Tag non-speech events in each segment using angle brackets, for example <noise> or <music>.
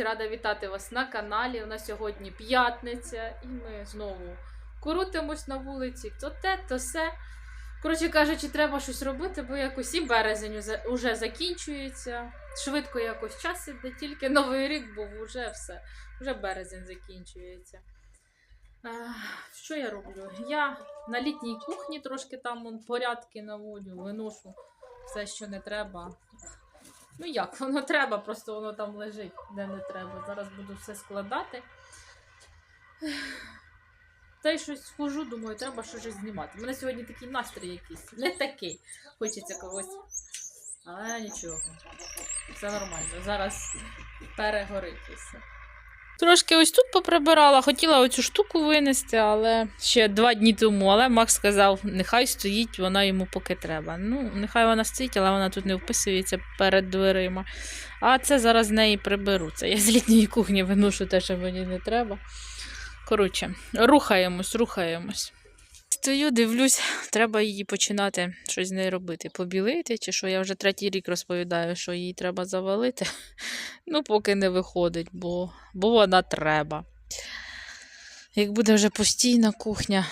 Рада вітати вас на каналі. У нас сьогодні п'ятниця, і ми знову крутимось на вулиці. То те, то все. Коротше кажучи, треба щось робити, бо якось і березень уже- закінчується. Швидко якось час іде, тільки новий рік був, уже все. Вже березень закінчується. Ах, Що я роблю? Я на літній кухні трошки там порядки наводю, виношу все, що не треба. Ну як, воно треба, просто воно там лежить, де не треба. Зараз буду все складати. Та й щось схожу, думаю, треба щось знімати. У мене сьогодні такий настрій якийсь. Не такий. Хочеться когось. Але нічого. Все нормально. Зараз перегорить все. Трошки ось тут поприбирала, хотіла оцю штуку винести, але ще два дні тому. Але Макс сказав, нехай стоїть, вона йому поки треба. Ну, нехай вона стоїть, але вона тут не вписується перед дверима. А це зараз з неї приберу. Це я з літньої кухні виношу те, що мені не треба. Коротше, рухаємось, рухаємось. Стою, дивлюсь, треба її починати щось з нею робити. Побілити, чи що я вже третій рік розповідаю, що її треба завалити. <laughs> Ну, поки не виходить, бо, бо вона треба. Як буде вже постійна кухня,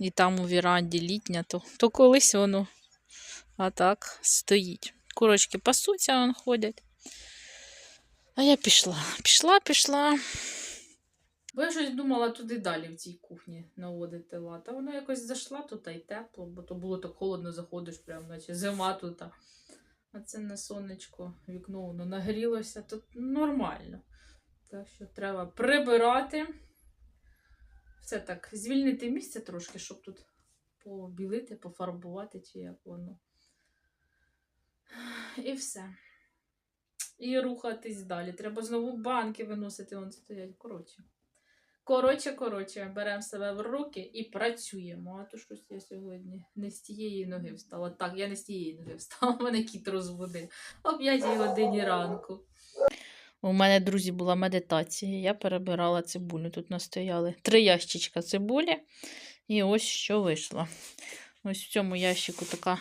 і там у віранді літня, то, то колись воно а так стоїть. Курочки пасуться, вон ходять. А я пішла. Пішла, пішла. Бо я щось думала туди далі в цій кухні наводити лад. А воно якось зайшла тут й тепло, бо то було так холодно, заходиш, прям, наче зима тут. А це на сонечко, вікно воно нагрілося, тут нормально. Так що треба прибирати. Все так, звільнити місце трошки, щоб тут побілити, пофарбувати, чи як воно. І все. І рухатись далі. Треба знову банки виносити, вон стоять. Коротше. Коротше, коротше, беремо себе в руки і працюємо. А то щось я сьогодні не з тієї ноги встала. Так, я не з тієї ноги встала, мене кіт розбудив о 5 годині ранку. У мене, друзі, була медитація. Я перебирала цибулю. Тут настояли три ящичка цибулі. І ось що вийшло. Ось в цьому ящику така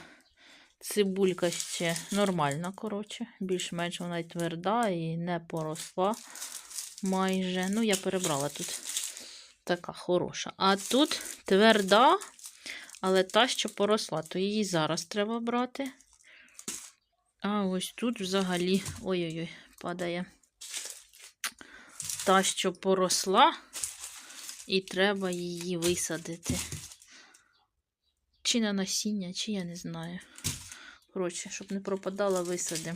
цибулька ще нормальна, коротше. Більш-менш вона й тверда і не поросла майже. Ну, я перебрала тут така хороша. А тут тверда, але та, що поросла, то її зараз треба брати. А ось тут взагалі ой-ой-ой, падає. Та, що поросла, і треба її висадити. Чи на насіння, чи я не знаю. Коротше, щоб не пропадала, висади.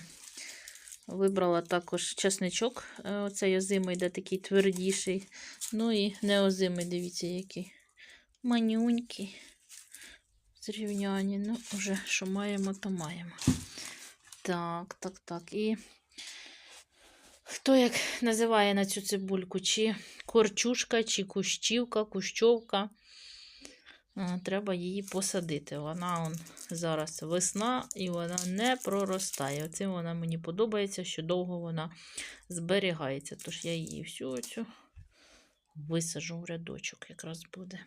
Вибрала також чесничок. е, Оцей озимий, де такий твердіший. Ну і неозимий, дивіться, який. Манюнький. Зрівняні. Ну, вже що маємо, то маємо. Так, так, так. І хто як називає на цю цибульку? Чи корчушка, чи кущівка, кущовка. А, Треба її посадити. Вона он, зараз весна і вона не проростає. Оцим вона мені подобається, що довго вона зберігається. Тож я її всю оцю висажу в рядочок, якраз буде.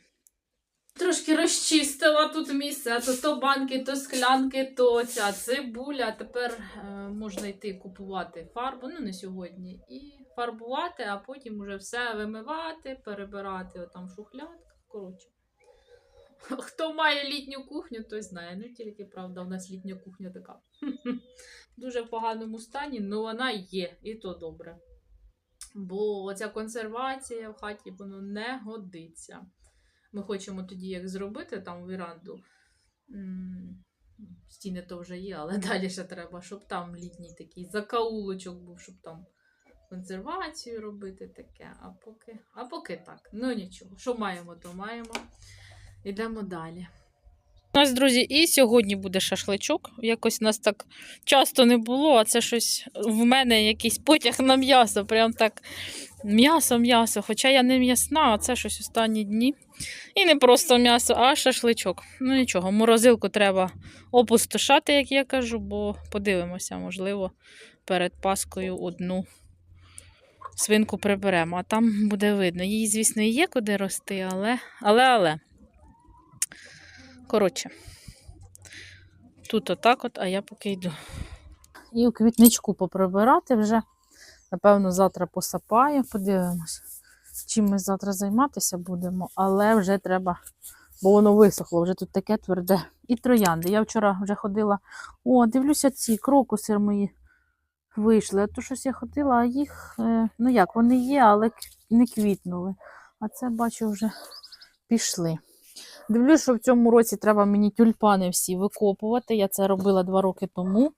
Трошки розчистила тут місце, то, то банки, то склянки, то ця цибуля. Тепер е, можна йти купувати фарбу, ну не сьогодні, і фарбувати, а потім уже все вимивати, перебирати отам в шухлядках. Коротше. Хто має літню кухню, той знає. Ну тільки правда, у нас літня кухня така. <laughs> Дуже в поганому стані, але вона є, і то добре. Бо оця консервація в хаті воно не годиться. Ми хочемо тоді як зробити там віранду. Стіни то вже є, але <laughs> далі ще треба, щоб там літній такий закаулочок був, щоб там консервацію робити таке. А поки, а поки так. Ну нічого. Що маємо, то маємо. Йдемо далі. У нас, друзі, і сьогодні буде шашличок. Якось нас так часто не було, а це щось в мене якийсь потяг на м'ясо. Прям так м'ясо, м'ясо. Хоча я не м'ясна, а це щось останні дні. І не просто м'ясо, а шашличок. Ну нічого, морозилку треба опустошати, як я кажу, бо подивимося, можливо, перед Паскою одну свинку приберемо, а там буде видно. Їй, звісно, є куди рости, але, але, але. Коротше, тут отак от, а я поки йду. І у квітничку поприбирати вже Напевно, завтра посапаю, подивимось, чим ми завтра займатися будемо, але вже треба, бо воно висохло, вже тут таке тверде. І троянди. Я вчора вже ходила. О, дивлюся, ці крокуси мої вийшли. А то щось я ходила, а їх, е, ну як, вони є, але не квітнули. А це бачу вже пішли. Дивлюсь, що в цьому році треба мені тюльпани всі викопувати. Я це робила два роки тому.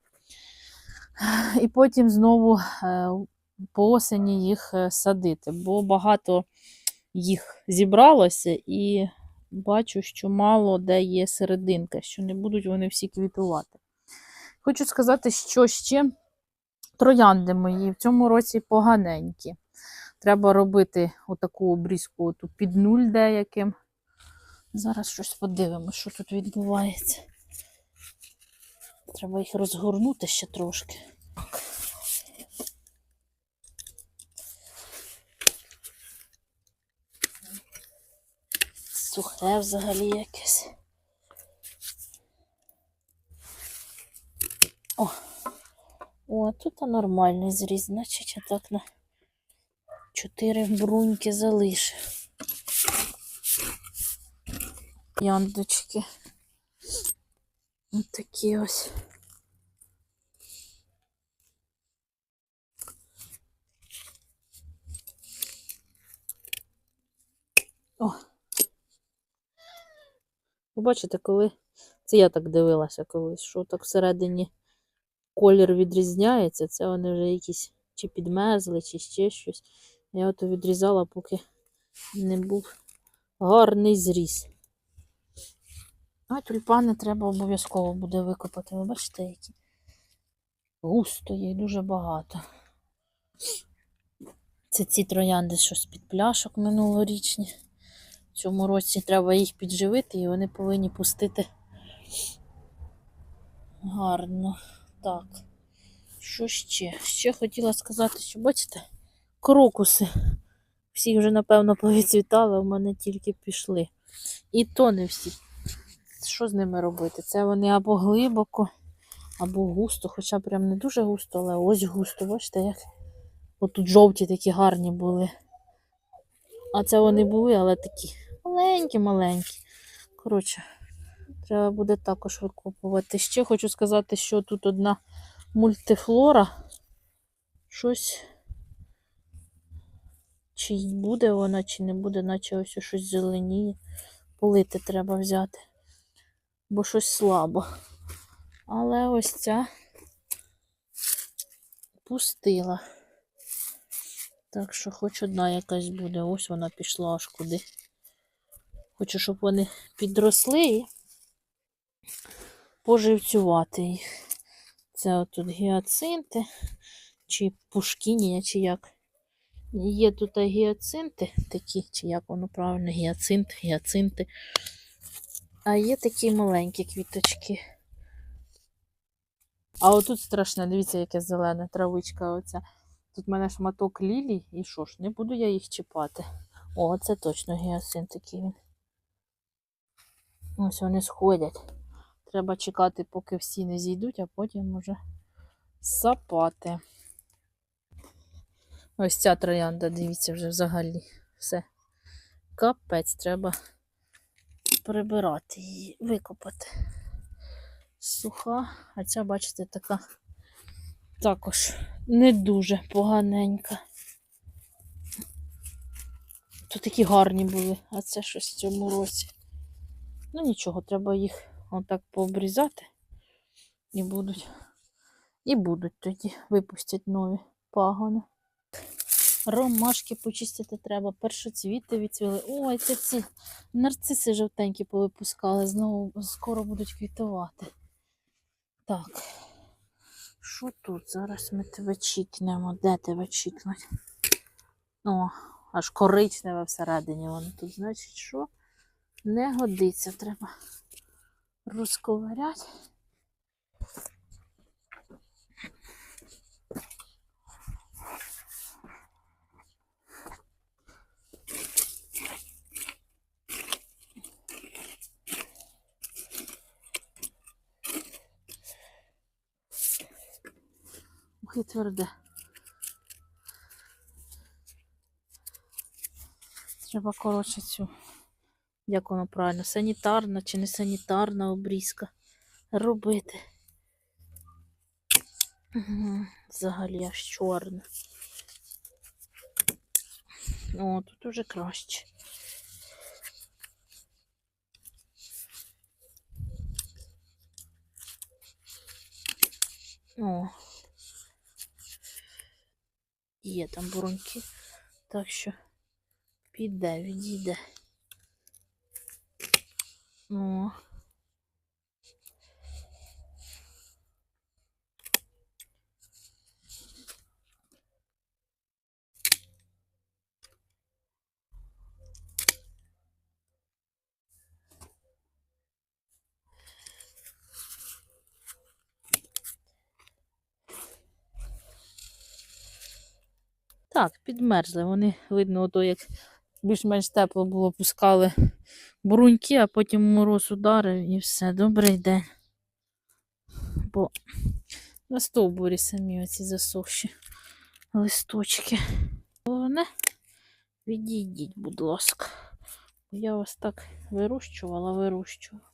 І потім знову е, по осені їх е, садити, бо багато їх зібралося і бачу, що мало де є серединка, що не будуть вони всі квітувати. Хочу сказати, що ще троянди мої в цьому році поганенькі. Треба робити отаку обрізку під нуль деяким. Зараз щось подивимося, що тут відбувається. Треба їх розгорнути ще трошки. Сухе взагалі якесь. О, о, тут нормальний зріз, значить я так на чотири бруньки залишив. Яндочки. Ось такі ось. О. Ви бачите, коли. Це я так дивилася колись, що так всередині колір відрізняється, це вони вже якісь чи підмерзли, чи ще щось. Я ото відрізала, поки не був гарний зріз. А тюльпани треба обов'язково буде викопати. Ви бачите, які густо і дуже багато. Це ці троянди, що з-під пляшок минулорічні. В цьому році треба їх підживити і вони повинні пустити гарно. Так. Що ще? Ще хотіла сказати, що бачите, крокуси. Всі вже, напевно, повідцвітали, у мене тільки пішли. І то не всі. Що з ними робити? Це вони або глибоко, або густо, хоча прям не дуже густо, але ось густо. Бачите, як? Отут жовті такі гарні були. А це вони були, але такі маленькі-маленькі. Коротше, треба буде також викопувати. Ще хочу сказати, що тут одна мультифлора. Щось. Чи буде вона, чи не буде, наче ось щось зеленіє. Полити треба взяти. Бо щось слабо. Але ось ця пустила. Так що хоч одна якась буде. Ось вона пішла аж куди. Хочу, щоб вони підросли і поживцювати їх. Це отут гіацинти, чи пушкінія, чи як. Є тут гіацинти такі, чи як воно правильно, гіацинт, гіацинти. А є такі маленькі квіточки. А отут страшне, дивіться, яке зелене травичка оця. Тут в мене шматок лілій, і що ж, не буду я їх чіпати. О, це точно гіацинт такий він. Ось вони сходять. Треба чекати, поки всі не зійдуть, а потім уже сапати. Ось ця троянда, дивіться, вже взагалі все. Капець, треба прибирати її, викопати. Суха, а ця, бачите, така також не дуже поганенька. Тут такі гарні були, а це щось в цьому році. Ну нічого, треба їх отак пообрізати. І будуть. І будуть тоді випустять нові пагони. Ромашки почистити треба. Першоцвіти відцвіли. Ой, це ці нарциси жовтенькі повипускали. Знову скоро будуть квітувати. Так. Що тут? Зараз ми тебе чікнемо. Де тебе чікнуть? О, аж коричневе всередині воно тут. Значить, що? Не годиться, треба розковиряти. поки тверде. Треба коротше цю, як воно правильно, санітарна чи не санітарна обрізка робити. Угу. Взагалі аж чорне. О, тут уже краще. О. Є там бурунки. Так що піде, відійде. О. Так, підмерзли. Вони, видно, ото як більш-менш тепло було, пускали бруньки, а потім мороз ударив і все. Добрий день. Бо на стовбурі самі оці засохші листочки. Головне, відійдіть, будь ласка. Я вас так вирощувала, вирощувала.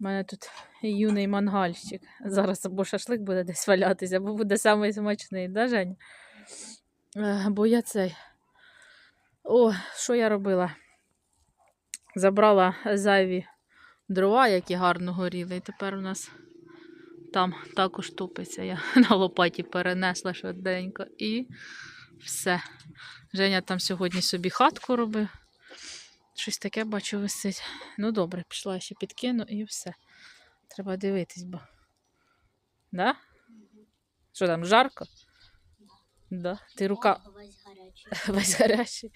У мене тут юний мангальщик. Зараз або шашлик буде десь валятися, або буде самий да, Жень? Е, Бо я цей. О, що я робила? Забрала зайві дрова, які гарно горіли, і тепер у нас там також топиться. Я <laughs> на лопаті перенесла швиденько і все. Женя там сьогодні собі хатку робив. Щось таке бачу висить. Ну добре, пішла ще підкину і все. Треба дивитись, бо. Да? Що там, жарко? Да. Ти рука Весь гарячий. <laughs> весь гарячий.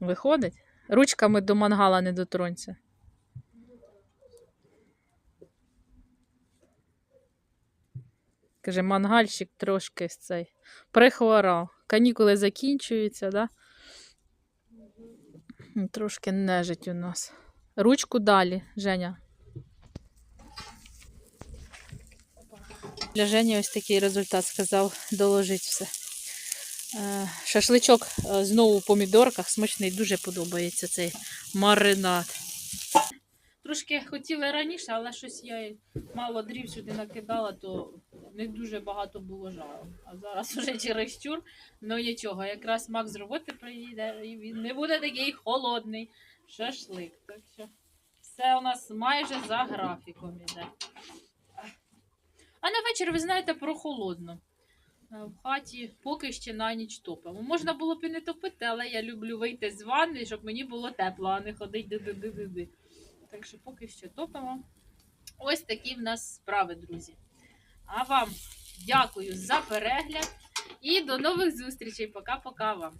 Виходить? Ручками до мангала не дотронься. Каже, мангальщик трошки з цей прихворав. Канікули закінчуються, да? Трошки нежить у нас. Ручку далі, Женя. Для Жені ось такий результат сказав доложить все. Е, Шашличок е, знову в помідорках. Смачний, дуже подобається цей маринад. Трошки хотіли раніше, але щось я мало дрів сюди накидала, то не дуже багато було жару. А зараз <laughs> уже чересчур, ну нічого, якраз Мак з роботи приїде і він не буде такий холодний шашлик. Так що все у нас майже за графіком іде. А на вечір, ви знаєте, прохолодно. Е, В хаті поки ще на ніч топимо. Можна було б і не топити, але я люблю вийти з ванни, щоб мені було тепло, а не ходити ди-ди-ди-ди. Так що поки що топимо. Ось такі в нас справи, друзі. А вам дякую за перегляд і до нових зустрічей. Пока-пока вам.